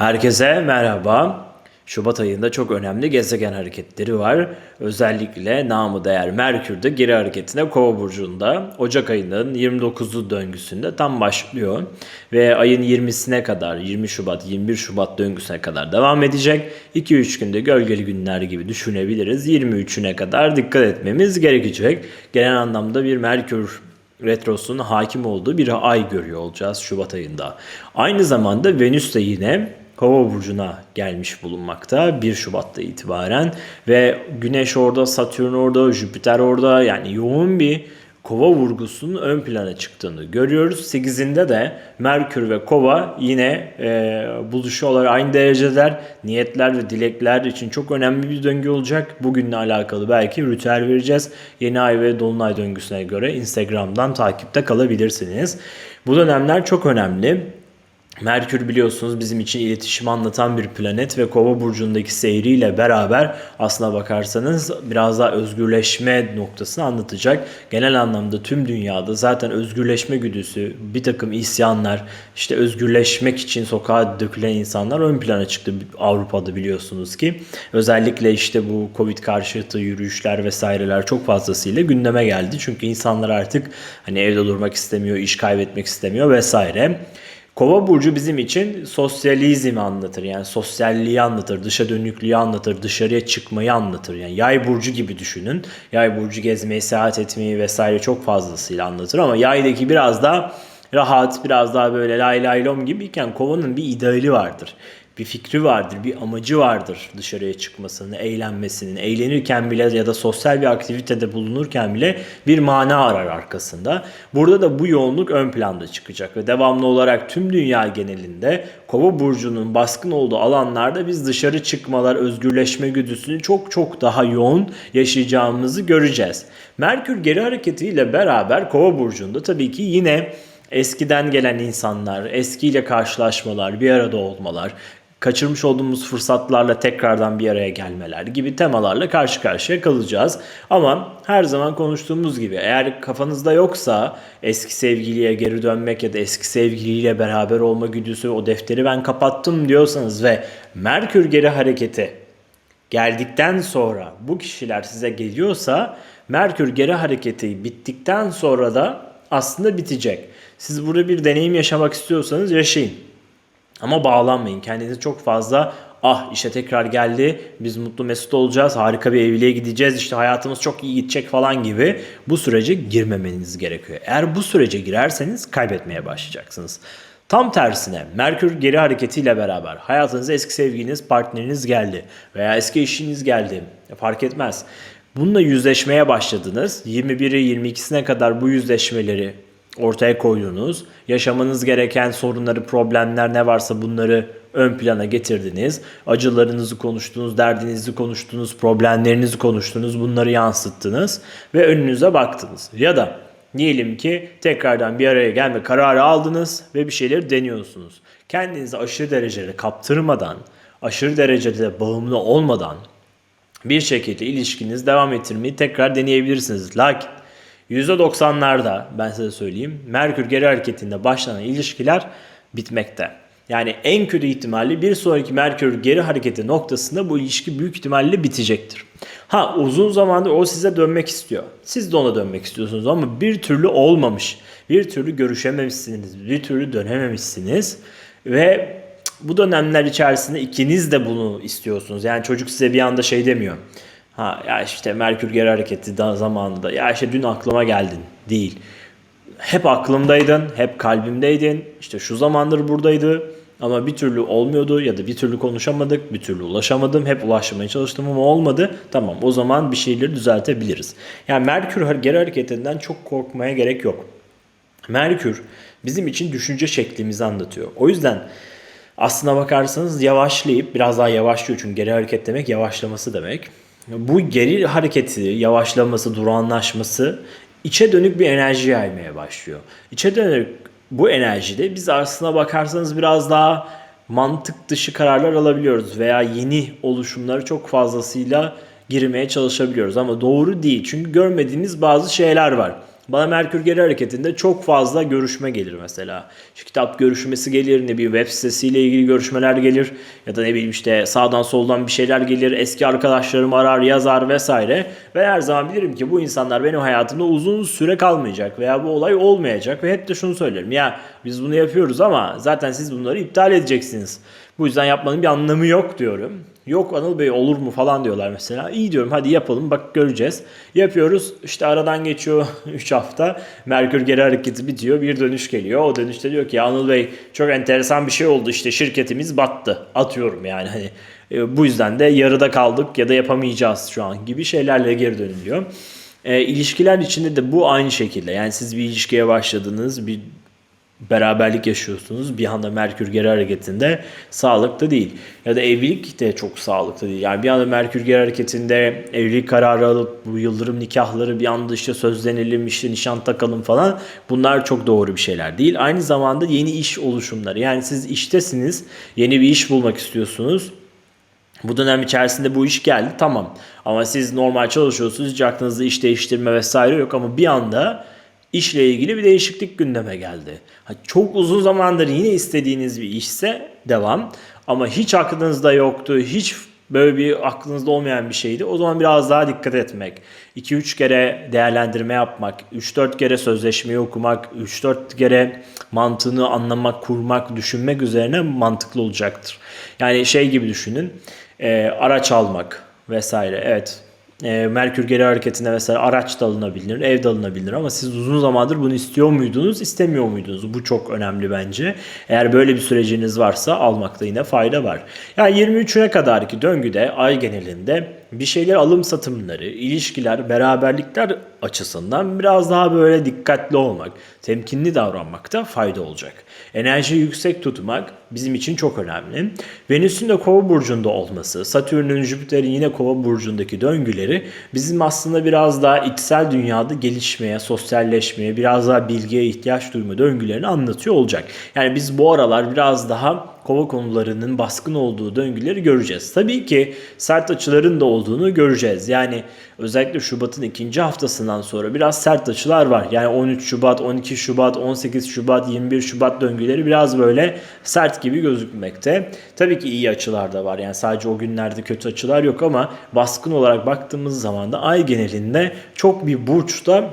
Herkese merhaba. Şubat ayında çok önemli gezegen hareketleri var. Özellikle namı değer Merkür'de geri hareketine Kova burcunda Ocak ayının 29'u döngüsünde tam başlıyor ve ayın 20'sine kadar 20 Şubat 21 Şubat döngüsüne kadar devam edecek. 2-3 günde gölgeli günler gibi düşünebiliriz. 23'üne kadar dikkat etmemiz gerekecek. Genel anlamda bir Merkür retrosunun hakim olduğu bir ay görüyor olacağız Şubat ayında. Aynı zamanda Venüs de yine Kova burcuna gelmiş bulunmakta 1 Şubat'ta itibaren ve Güneş orada, Satürn orada, Jüpiter orada yani yoğun bir Kova vurgusunun ön plana çıktığını görüyoruz. 8'inde de Merkür ve Kova yine e, buluşuyorlar aynı dereceler. Niyetler ve dilekler için çok önemli bir döngü olacak. Bugünle alakalı belki ritüel vereceğiz. Yeni ay ve dolunay döngüsüne göre Instagram'dan takipte kalabilirsiniz. Bu dönemler çok önemli. Merkür biliyorsunuz bizim için iletişimi anlatan bir planet ve Kova burcundaki seyriyle beraber aslına bakarsanız biraz daha özgürleşme noktasını anlatacak. Genel anlamda tüm dünyada zaten özgürleşme güdüsü, bir takım isyanlar, işte özgürleşmek için sokağa dökülen insanlar ön plana çıktı Avrupa'da biliyorsunuz ki. Özellikle işte bu Covid karşıtı yürüyüşler vesaireler çok fazlasıyla gündeme geldi. Çünkü insanlar artık hani evde durmak istemiyor, iş kaybetmek istemiyor vesaire. Kova burcu bizim için sosyalizmi anlatır. Yani sosyalliği anlatır, dışa dönüklüğü anlatır, dışarıya çıkmayı anlatır. Yani yay burcu gibi düşünün. Yay burcu gezmeyi, seyahat etmeyi vesaire çok fazlasıyla anlatır ama yaydaki biraz daha rahat, biraz daha böyle lay lay lom gibiyken kovanın bir ideali vardır bir fikri vardır, bir amacı vardır dışarıya çıkmasının, eğlenmesinin, eğlenirken bile ya da sosyal bir aktivitede bulunurken bile bir mana arar arkasında. Burada da bu yoğunluk ön planda çıkacak ve devamlı olarak tüm dünya genelinde Kova burcunun baskın olduğu alanlarda biz dışarı çıkmalar, özgürleşme güdüsünü çok çok daha yoğun yaşayacağımızı göreceğiz. Merkür geri hareketiyle beraber Kova burcunda tabii ki yine eskiden gelen insanlar, eskiyle karşılaşmalar, bir arada olmalar, kaçırmış olduğumuz fırsatlarla tekrardan bir araya gelmeler gibi temalarla karşı karşıya kalacağız. Ama her zaman konuştuğumuz gibi eğer kafanızda yoksa eski sevgiliye geri dönmek ya da eski sevgiliyle beraber olma güdüsü o defteri ben kapattım diyorsanız ve Merkür geri hareketi geldikten sonra bu kişiler size geliyorsa Merkür geri hareketi bittikten sonra da aslında bitecek. Siz burada bir deneyim yaşamak istiyorsanız yaşayın. Ama bağlanmayın. Kendinizi çok fazla ah işte tekrar geldi biz mutlu mesut olacağız harika bir evliliğe gideceğiz işte hayatımız çok iyi gidecek falan gibi bu sürece girmemeniz gerekiyor. Eğer bu sürece girerseniz kaybetmeye başlayacaksınız. Tam tersine Merkür geri hareketiyle beraber hayatınıza eski sevgiliniz, partneriniz geldi veya eski eşiniz geldi fark etmez. Bununla yüzleşmeye başladınız. 21'i 22'sine kadar bu yüzleşmeleri ortaya koydunuz. Yaşamanız gereken sorunları, problemler ne varsa bunları ön plana getirdiniz. Acılarınızı konuştunuz, derdinizi konuştunuz, problemlerinizi konuştunuz, bunları yansıttınız ve önünüze baktınız. Ya da diyelim ki tekrardan bir araya gelme kararı aldınız ve bir şeyleri deniyorsunuz. Kendinizi aşırı derecede kaptırmadan, aşırı derecede bağımlı olmadan bir şekilde ilişkinizi devam ettirmeyi tekrar deneyebilirsiniz. Lakin %90'larda ben size söyleyeyim Merkür geri hareketinde başlanan ilişkiler bitmekte. Yani en kötü ihtimalle bir sonraki Merkür geri hareketi noktasında bu ilişki büyük ihtimalle bitecektir. Ha uzun zamandır o size dönmek istiyor. Siz de ona dönmek istiyorsunuz ama bir türlü olmamış. Bir türlü görüşememişsiniz. Bir türlü dönememişsiniz. Ve bu dönemler içerisinde ikiniz de bunu istiyorsunuz. Yani çocuk size bir anda şey demiyor. Ha ya işte Merkür geri hareketi da zamanında ya işte dün aklıma geldin değil. Hep aklımdaydın, hep kalbimdeydin. İşte şu zamandır buradaydı ama bir türlü olmuyordu ya da bir türlü konuşamadık, bir türlü ulaşamadım. Hep ulaşmaya çalıştım ama olmadı. Tamam o zaman bir şeyleri düzeltebiliriz. Yani Merkür geri hareketinden çok korkmaya gerek yok. Merkür bizim için düşünce şeklimizi anlatıyor. O yüzden aslına bakarsanız yavaşlayıp biraz daha yavaşlıyor çünkü geri hareket demek yavaşlaması demek. Bu geri hareketi, yavaşlaması, durağanlaşması içe dönük bir enerji yaymaya başlıyor. İçe dönük bu enerjide biz aslına bakarsanız biraz daha mantık dışı kararlar alabiliyoruz veya yeni oluşumları çok fazlasıyla girmeye çalışabiliyoruz ama doğru değil. Çünkü görmediğimiz bazı şeyler var. Bana Merkür geri hareketinde çok fazla görüşme gelir mesela. İşte kitap görüşmesi gelir, ne bir web sitesiyle ilgili görüşmeler gelir ya da ne bileyim işte sağdan soldan bir şeyler gelir. Eski arkadaşlarım arar, yazar vesaire. Ve her zaman bilirim ki bu insanlar benim hayatımda uzun süre kalmayacak veya bu olay olmayacak ve hep de şunu söylerim. Ya biz bunu yapıyoruz ama zaten siz bunları iptal edeceksiniz. Bu yüzden yapmanın bir anlamı yok diyorum. Yok Anıl Bey olur mu falan diyorlar mesela. İyi diyorum hadi yapalım bak göreceğiz. Yapıyoruz işte aradan geçiyor 3 hafta. Merkür geri hareketi bitiyor bir dönüş geliyor. O dönüşte diyor ki Anıl Bey çok enteresan bir şey oldu işte şirketimiz battı. Atıyorum yani hani e, bu yüzden de yarıda kaldık ya da yapamayacağız şu an gibi şeylerle geri dönülüyor. E, ilişkiler içinde de bu aynı şekilde. Yani siz bir ilişkiye başladınız, bir beraberlik yaşıyorsunuz. Bir anda Merkür geri hareketinde sağlıklı değil. Ya da evlilik de çok sağlıklı değil. Yani bir anda Merkür geri hareketinde evlilik kararı alıp bu yıldırım nikahları bir anda işte sözlenelim işte nişan takalım falan bunlar çok doğru bir şeyler değil. Aynı zamanda yeni iş oluşumları. Yani siz iştesiniz yeni bir iş bulmak istiyorsunuz. Bu dönem içerisinde bu iş geldi tamam. Ama siz normal çalışıyorsunuz hiç aklınızda iş değiştirme vesaire yok ama bir anda işle ilgili bir değişiklik gündeme geldi. Çok uzun zamandır yine istediğiniz bir işse devam ama hiç aklınızda yoktu, hiç böyle bir aklınızda olmayan bir şeydi. O zaman biraz daha dikkat etmek. 2-3 kere değerlendirme yapmak, 3-4 kere sözleşmeyi okumak, 3-4 kere mantığını anlamak, kurmak, düşünmek üzerine mantıklı olacaktır. Yani şey gibi düşünün, e, araç almak vesaire. Evet e, Merkür geri hareketinde mesela araç da alınabilir, ev de alınabilir ama siz uzun zamandır bunu istiyor muydunuz, istemiyor muydunuz? Bu çok önemli bence. Eğer böyle bir süreciniz varsa almakta yine fayda var. Yani 23'üne kadarki döngüde ay genelinde bir şeyler alım satımları, ilişkiler, beraberlikler açısından biraz daha böyle dikkatli olmak, temkinli davranmakta fayda olacak. Enerjiyi yüksek tutmak bizim için çok önemli. Venüs'ün de kova burcunda olması, Satürn'ün, Jüpiter'in yine kova burcundaki döngüleri bizim aslında biraz daha içsel dünyada gelişmeye, sosyalleşmeye, biraz daha bilgiye ihtiyaç duyma döngülerini anlatıyor olacak. Yani biz bu aralar biraz daha kova konularının baskın olduğu döngüleri göreceğiz. Tabii ki sert açıların da olduğunu göreceğiz. Yani özellikle Şubat'ın ikinci haftasından sonra biraz sert açılar var. Yani 13 Şubat, 12 Şubat, 18 Şubat, 21 Şubat döngüleri biraz böyle sert gibi gözükmekte. Tabii ki iyi açılar da var. Yani sadece o günlerde kötü açılar yok ama baskın olarak baktığımız zaman da ay genelinde çok bir burçta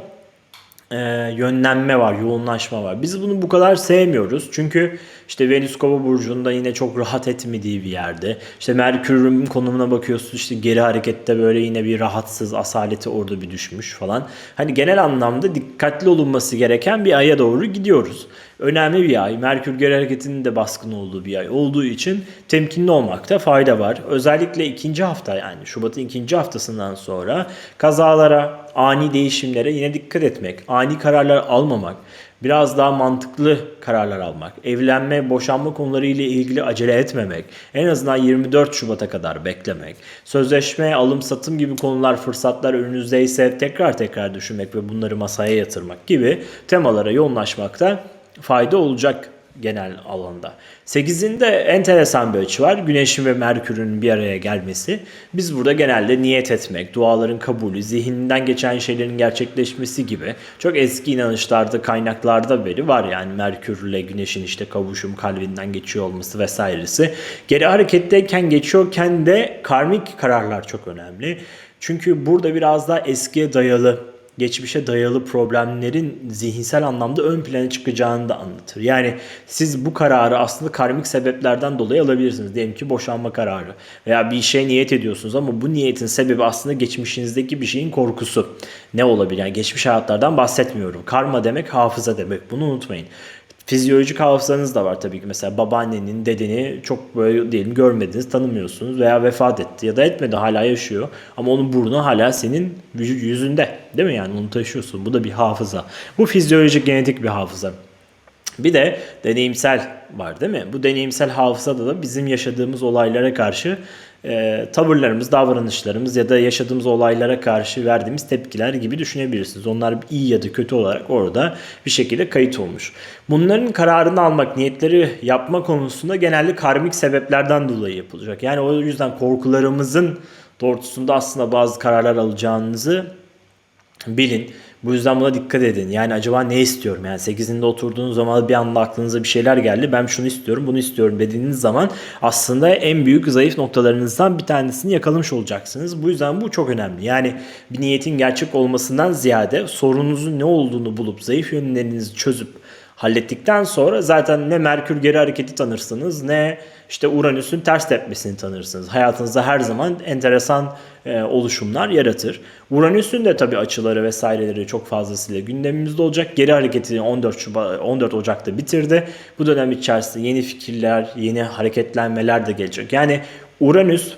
e, yönlenme var, yoğunlaşma var. Biz bunu bu kadar sevmiyoruz. Çünkü işte Venüs Kova burcunda yine çok rahat etmediği bir yerde. İşte Merkür'ün konumuna bakıyorsun işte geri harekette böyle yine bir rahatsız asaleti orada bir düşmüş falan. Hani genel anlamda dikkatli olunması gereken bir aya doğru gidiyoruz. Önemli bir ay. Merkür geri hareketinin de baskın olduğu bir ay olduğu için temkinli olmakta fayda var. Özellikle ikinci hafta yani Şubat'ın ikinci haftasından sonra kazalara, ani değişimlere yine dikkat etmek, ani kararlar almamak, biraz daha mantıklı kararlar almak, evlenme, boşanma konuları ile ilgili acele etmemek, en azından 24 Şubat'a kadar beklemek, sözleşme, alım satım gibi konular, fırsatlar önünüzdeyse tekrar tekrar düşünmek ve bunları masaya yatırmak gibi temalara yoğunlaşmakta fayda olacak genel alanda. 8'inde enteresan bir açı var. Güneşin ve Merkür'ün bir araya gelmesi. Biz burada genelde niyet etmek, duaların kabulü, zihninden geçen şeylerin gerçekleşmesi gibi çok eski inanışlarda, kaynaklarda beri var. Yani Merkür'le Güneş'in işte kavuşum kalbinden geçiyor olması vesairesi. Geri hareketteyken geçiyorken de karmik kararlar çok önemli. Çünkü burada biraz daha eskiye dayalı geçmişe dayalı problemlerin zihinsel anlamda ön plana çıkacağını da anlatır. Yani siz bu kararı aslında karmik sebeplerden dolayı alabilirsiniz. Diyelim ki boşanma kararı veya bir şey niyet ediyorsunuz ama bu niyetin sebebi aslında geçmişinizdeki bir şeyin korkusu. Ne olabilir? Yani geçmiş hayatlardan bahsetmiyorum. Karma demek hafıza demek. Bunu unutmayın. Fizyolojik hafızanız da var tabii ki. Mesela babaannenin, dedeni çok böyle diyelim görmediniz, tanımıyorsunuz veya vefat etti ya da etmedi hala yaşıyor. Ama onun burnu hala senin yüzünde değil mi? Yani onu taşıyorsun. Bu da bir hafıza. Bu fizyolojik genetik bir hafıza. Bir de deneyimsel var değil mi? Bu deneyimsel hafızada da bizim yaşadığımız olaylara karşı e, tavırlarımız, davranışlarımız ya da yaşadığımız olaylara karşı verdiğimiz tepkiler gibi düşünebilirsiniz. Onlar iyi ya da kötü olarak orada bir şekilde kayıt olmuş. Bunların kararını almak, niyetleri yapma konusunda genelde karmik sebeplerden dolayı yapılacak. Yani o yüzden korkularımızın doğrultusunda aslında bazı kararlar alacağınızı bilin. Bu yüzden buna dikkat edin. Yani acaba ne istiyorum? Yani 8'inde oturduğunuz zaman bir anda aklınıza bir şeyler geldi. Ben şunu istiyorum, bunu istiyorum dediğiniz zaman aslında en büyük zayıf noktalarınızdan bir tanesini yakalamış olacaksınız. Bu yüzden bu çok önemli. Yani bir niyetin gerçek olmasından ziyade sorununuzun ne olduğunu bulup zayıf yönlerinizi çözüp hallettikten sonra zaten ne Merkür geri hareketi tanırsınız ne işte Uranüs'ün ters tepmesini tanırsınız. Hayatınızda her zaman enteresan e, oluşumlar yaratır. Uranüs'ün de tabii açıları vesaireleri çok fazlasıyla gündemimizde olacak. Geri hareketini 14 Şubat 14 Ocak'ta bitirdi. Bu dönem içerisinde yeni fikirler, yeni hareketlenmeler de gelecek. Yani Uranüs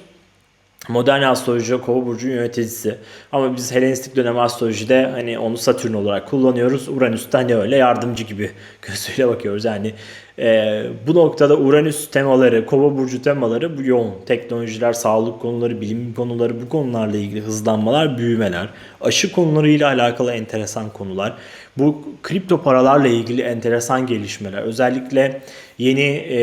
Modern astroloji kova burcu yöneticisi. Ama biz Helenistik dönem astrolojide hani onu Satürn olarak kullanıyoruz. Uranüs'te hani öyle yardımcı gibi gözüyle bakıyoruz. Yani e, bu noktada Uranüs temaları, kova burcu temaları bu yoğun. Teknolojiler, sağlık konuları, bilim konuları bu konularla ilgili hızlanmalar, büyümeler. Aşı konularıyla alakalı enteresan konular. Bu kripto paralarla ilgili enteresan gelişmeler. Özellikle yeni e,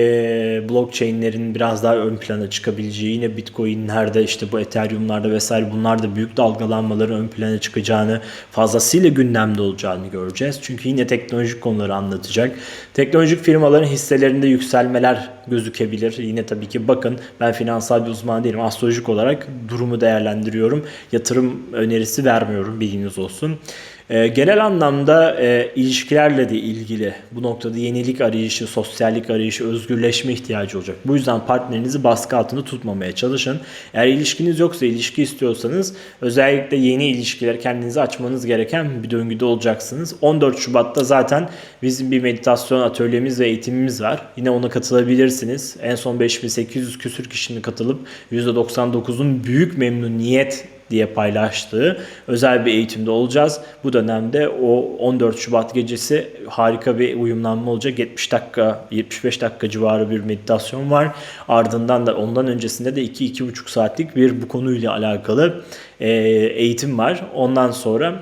blockchain'lerin biraz daha ön plana çıkabileceği, yine bitcoin'lerde işte bu ethereum'larda vesaire bunlarda büyük dalgalanmaların ön plana çıkacağını, fazlasıyla gündemde olacağını göreceğiz. Çünkü yine teknolojik konuları anlatacak. Teknolojik firmaların hisselerinde yükselmeler gözükebilir. Yine tabii ki bakın ben finansal bir uzman değilim. Astrolojik olarak durumu değerlendiriyorum. Yatırım önerisi vermiyorum bilginiz olsun. E, genel anlamda e, ilişkilerle de ilgili bu noktada yenilik arayışı, sosyallik arayışı, özgürleşme ihtiyacı olacak. Bu yüzden partnerinizi baskı altında tutmamaya çalışın. Eğer ilişkiniz yoksa, ilişki istiyorsanız özellikle yeni ilişkiler kendinizi açmanız gereken bir döngüde olacaksınız. 14 Şubat'ta zaten bizim bir meditasyon atölyemiz ve eğitimimiz var. Yine ona katılabilirsiniz. En son 5800 küsür kişinin katılıp %99'un büyük memnuniyet diye paylaştığı özel bir eğitimde olacağız. Bu dönemde o 14 Şubat gecesi harika bir uyumlanma olacak. 70 dakika, 75 dakika civarı bir meditasyon var. Ardından da ondan öncesinde de 2-2,5 saatlik bir bu konuyla alakalı eğitim var. Ondan sonra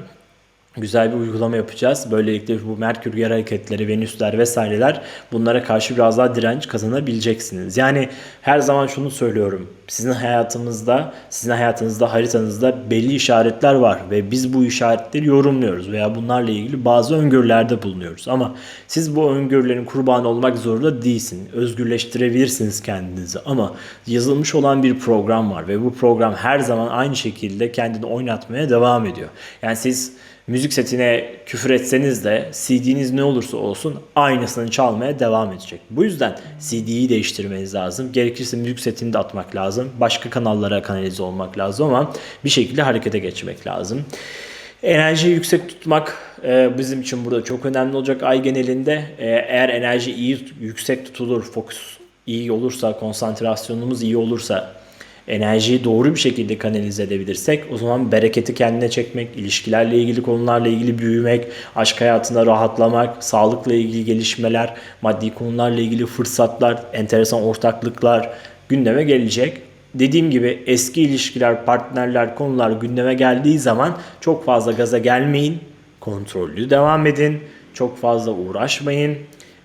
güzel bir uygulama yapacağız. Böylelikle bu Merkür yer hareketleri, Venüsler vesaireler bunlara karşı biraz daha direnç kazanabileceksiniz. Yani her zaman şunu söylüyorum. Sizin hayatınızda, sizin hayatınızda, haritanızda belli işaretler var ve biz bu işaretleri yorumluyoruz veya bunlarla ilgili bazı öngörülerde bulunuyoruz. Ama siz bu öngörülerin kurbanı olmak zorunda değilsin. Özgürleştirebilirsiniz kendinizi ama yazılmış olan bir program var ve bu program her zaman aynı şekilde kendini oynatmaya devam ediyor. Yani siz müzik setine küfür etseniz de CD'niz ne olursa olsun aynısını çalmaya devam edecek. Bu yüzden CD'yi değiştirmeniz lazım. Gerekirse müzik setini de atmak lazım. Başka kanallara kanalize olmak lazım ama bir şekilde harekete geçmek lazım. Enerjiyi yüksek tutmak e, bizim için burada çok önemli olacak ay genelinde. E, eğer enerji iyi yüksek tutulur, fokus iyi olursa, konsantrasyonumuz iyi olursa enerjiyi doğru bir şekilde kanalize edebilirsek o zaman bereketi kendine çekmek, ilişkilerle ilgili konularla ilgili büyümek, aşk hayatında rahatlamak, sağlıkla ilgili gelişmeler, maddi konularla ilgili fırsatlar, enteresan ortaklıklar gündeme gelecek. Dediğim gibi eski ilişkiler, partnerler, konular gündeme geldiği zaman çok fazla gaza gelmeyin. Kontrollü devam edin. Çok fazla uğraşmayın.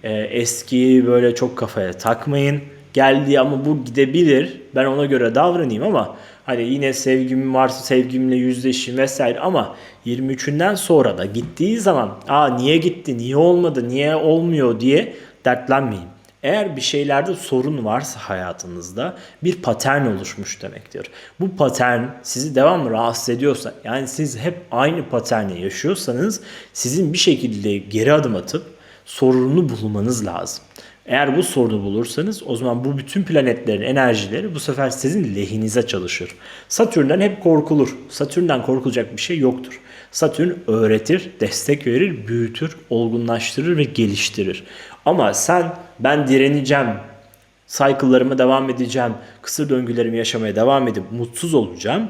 Eski böyle çok kafaya takmayın geldi ama bu gidebilir. Ben ona göre davranayım ama hani yine sevgim varsa sevgimle yüzleşeyim vesaire ama 23'ünden sonra da gittiği zaman aa niye gitti, niye olmadı, niye olmuyor diye dertlenmeyin. Eğer bir şeylerde sorun varsa hayatınızda bir patern oluşmuş demektir. Bu patern sizi devamlı rahatsız ediyorsa yani siz hep aynı paterni yaşıyorsanız sizin bir şekilde geri adım atıp sorununu bulmanız lazım. Eğer bu sorunu bulursanız o zaman bu bütün planetlerin enerjileri bu sefer sizin lehinize çalışır. Satürn'den hep korkulur. Satürn'den korkulacak bir şey yoktur. Satürn öğretir, destek verir, büyütür, olgunlaştırır ve geliştirir. Ama sen ben direneceğim, cycle'larıma devam edeceğim, kısır döngülerimi yaşamaya devam edip mutsuz olacağım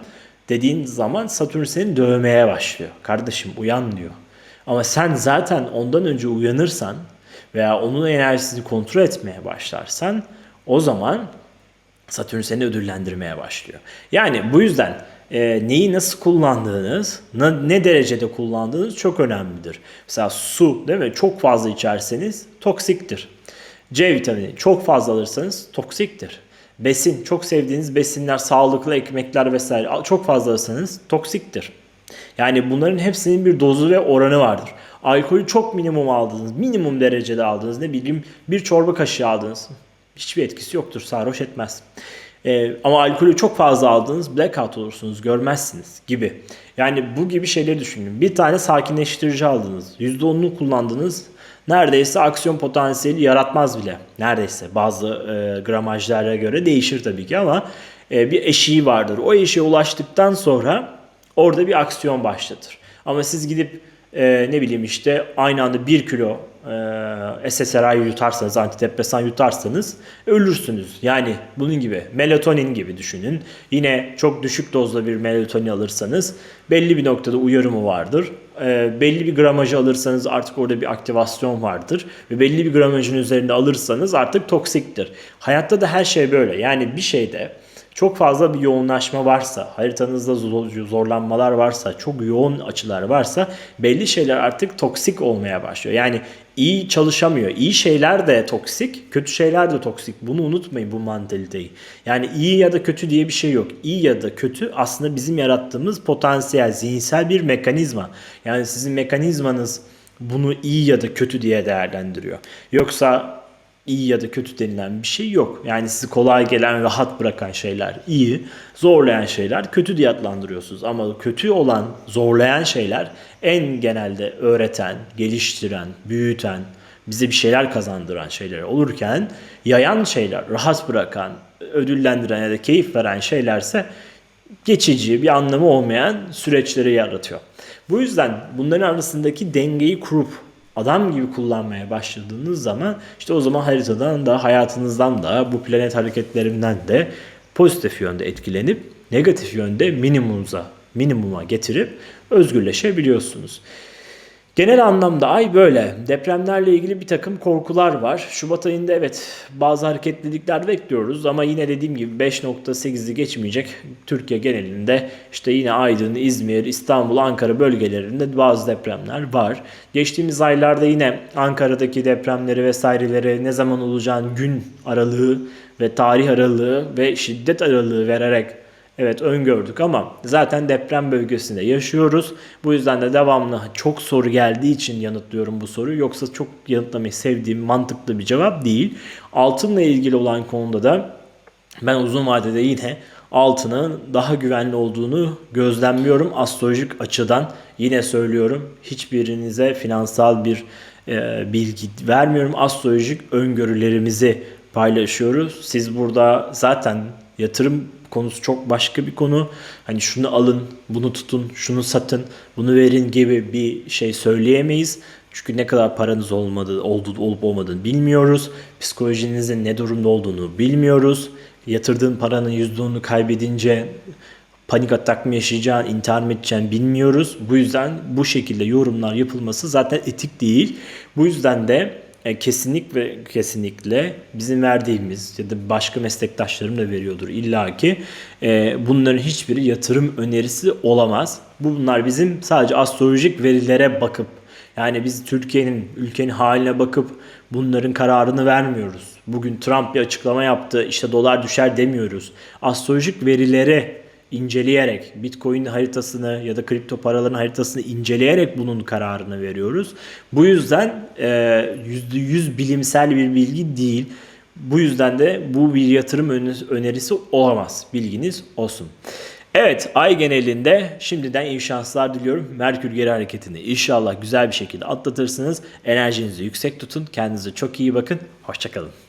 dediğin zaman Satürn seni dövmeye başlıyor. Kardeşim uyan diyor. Ama sen zaten ondan önce uyanırsan veya onun enerjisini kontrol etmeye başlarsan o zaman Satürn seni ödüllendirmeye başlıyor. Yani bu yüzden e, neyi nasıl kullandığınız, ne derecede kullandığınız çok önemlidir. Mesela su değil mi? Çok fazla içerseniz toksiktir. C vitamini çok fazla alırsanız toksiktir. Besin, çok sevdiğiniz besinler, sağlıklı ekmekler vesaire çok fazla alırsanız toksiktir. Yani bunların hepsinin bir dozu ve oranı vardır. Alkolü çok minimum aldınız, minimum derecede aldınız. Ne bileyim bir çorba kaşığı aldınız. Hiçbir etkisi yoktur, sarhoş etmez. Ee, ama alkolü çok fazla aldınız, blackout olursunuz, görmezsiniz gibi. Yani bu gibi şeyleri düşünün. Bir tane sakinleştirici aldınız, %10'unu kullandınız. Neredeyse aksiyon potansiyeli yaratmaz bile. Neredeyse bazı e, gramajlara göre değişir tabii ki ama e, bir eşiği vardır. O eşiğe ulaştıktan sonra orada bir aksiyon başlatır. Ama siz gidip e, ne bileyim işte aynı anda 1 kilo e, SSRI yutarsanız, antidepresan yutarsanız ölürsünüz. Yani bunun gibi melatonin gibi düşünün. Yine çok düşük dozda bir melatonin alırsanız belli bir noktada uyarımı vardır. E, belli bir gramajı alırsanız artık orada bir aktivasyon vardır. Ve belli bir gramajın üzerinde alırsanız artık toksiktir. Hayatta da her şey böyle. Yani bir şeyde çok fazla bir yoğunlaşma varsa, haritanızda zorlanmalar varsa, çok yoğun açılar varsa belli şeyler artık toksik olmaya başlıyor. Yani iyi çalışamıyor. İyi şeyler de toksik, kötü şeyler de toksik. Bunu unutmayın bu mantaliteyi. Yani iyi ya da kötü diye bir şey yok. İyi ya da kötü aslında bizim yarattığımız potansiyel, zihinsel bir mekanizma. Yani sizin mekanizmanız bunu iyi ya da kötü diye değerlendiriyor. Yoksa iyi ya da kötü denilen bir şey yok. Yani sizi kolay gelen, rahat bırakan şeyler iyi, zorlayan şeyler kötü diye adlandırıyorsunuz. Ama kötü olan, zorlayan şeyler en genelde öğreten, geliştiren, büyüten, bize bir şeyler kazandıran şeyler olurken yayan şeyler, rahat bırakan, ödüllendiren ya da keyif veren şeylerse geçici, bir anlamı olmayan süreçleri yaratıyor. Bu yüzden bunların arasındaki dengeyi kurup adam gibi kullanmaya başladığınız zaman işte o zaman haritadan da hayatınızdan da bu planet hareketlerinden de pozitif yönde etkilenip negatif yönde minimumuza minimuma getirip özgürleşebiliyorsunuz. Genel anlamda ay böyle. Depremlerle ilgili bir takım korkular var. Şubat ayında evet bazı hareketlilikler bekliyoruz ama yine dediğim gibi 5.8'i geçmeyecek. Türkiye genelinde işte yine Aydın, İzmir, İstanbul, Ankara bölgelerinde bazı depremler var. Geçtiğimiz aylarda yine Ankara'daki depremleri vesaireleri ne zaman olacağını gün aralığı ve tarih aralığı ve şiddet aralığı vererek Evet öngördük ama zaten deprem bölgesinde yaşıyoruz. Bu yüzden de devamlı çok soru geldiği için yanıtlıyorum bu soruyu. Yoksa çok yanıtlamayı sevdiğim mantıklı bir cevap değil. Altınla ilgili olan konuda da ben uzun vadede yine altının daha güvenli olduğunu gözlemliyorum astrolojik açıdan. Yine söylüyorum hiçbirinize finansal bir e, bilgi vermiyorum. Astrolojik öngörülerimizi paylaşıyoruz. Siz burada zaten yatırım konusu çok başka bir konu. Hani şunu alın, bunu tutun, şunu satın, bunu verin gibi bir şey söyleyemeyiz. Çünkü ne kadar paranız olmadı, oldu, olup olmadığını bilmiyoruz. Psikolojinizin ne durumda olduğunu bilmiyoruz. Yatırdığın paranın %10'unu kaybedince panik atak mı yaşayacağın, intihar mı edeceğin bilmiyoruz. Bu yüzden bu şekilde yorumlar yapılması zaten etik değil. Bu yüzden de e, kesinlikle kesinlikle bizim verdiğimiz ya da başka meslektaşlarım da veriyordur illaki e, bunların hiçbiri yatırım önerisi olamaz. Bunlar bizim sadece astrolojik verilere bakıp yani biz Türkiye'nin ülkenin haline bakıp bunların kararını vermiyoruz. Bugün Trump bir açıklama yaptı işte dolar düşer demiyoruz. Astrolojik verilere inceleyerek Bitcoin haritasını ya da kripto paraların haritasını inceleyerek bunun kararını veriyoruz. Bu yüzden %100 bilimsel bir bilgi değil. Bu yüzden de bu bir yatırım önerisi olamaz. Bilginiz olsun. Evet ay genelinde şimdiden iyi şanslar diliyorum. Merkür geri hareketini inşallah güzel bir şekilde atlatırsınız. Enerjinizi yüksek tutun. Kendinize çok iyi bakın. Hoşçakalın.